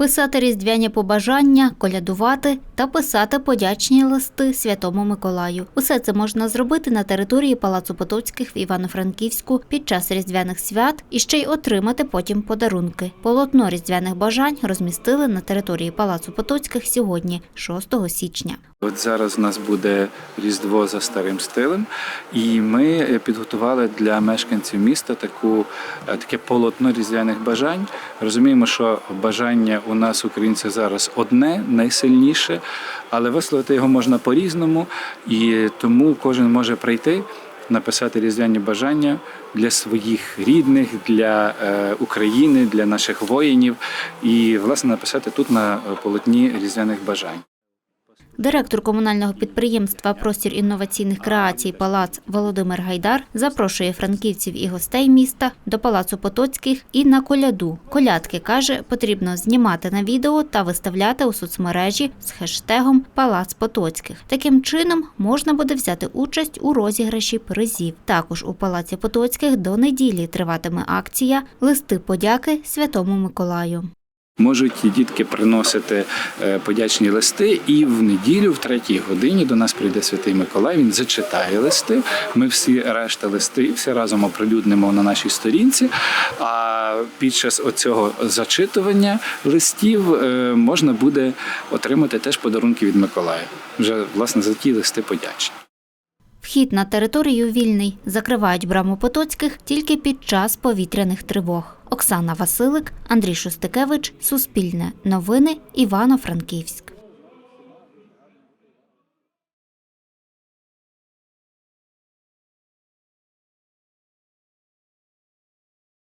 Писати різдвяні побажання, колядувати та писати подячні листи Святому Миколаю. Усе це можна зробити на території Палацу Потоцьких в Івано-Франківську під час різдвяних свят і ще й отримати потім подарунки. Полотно різдвяних бажань розмістили на території Палацу Потоцьких сьогодні, 6 січня. От зараз у нас буде Різдво за старим стилем, і ми підготували для мешканців міста таку, е, таке полотно різдвяних бажань. Розуміємо, що бажання у нас, українця зараз одне, найсильніше, але висловити його можна по-різному, і тому кожен може прийти. Написати різдвяні бажання для своїх рідних, для е, України, для наших воїнів, і власне написати тут на полотні різдвяних бажань. Директор комунального підприємства Простір інноваційних креацій Палац Володимир Гайдар запрошує франківців і гостей міста до Палацу Потоцьких і на коляду. Колядки каже, потрібно знімати на відео та виставляти у соцмережі з хештегом Палац Потоцьких. Таким чином можна буде взяти участь у розіграші призів. Також у Палаці Потоцьких до неділі триватиме акція Листи подяки Святому Миколаю. Можуть дітки приносити е, подячні листи, і в неділю, в третій годині, до нас прийде Святий Миколай. Він зачитає листи. Ми всі решта листи всі разом оприлюднимо на нашій сторінці. А під час оцього зачитування листів е, можна буде отримати теж подарунки від Миколая. Вже власне за ті листи подячні. Вхід на територію вільний. Закривають браму Потоцьких тільки під час повітряних тривог. Оксана Василик, Андрій Шустикевич, Суспільне. Новини Івано-Франківськ.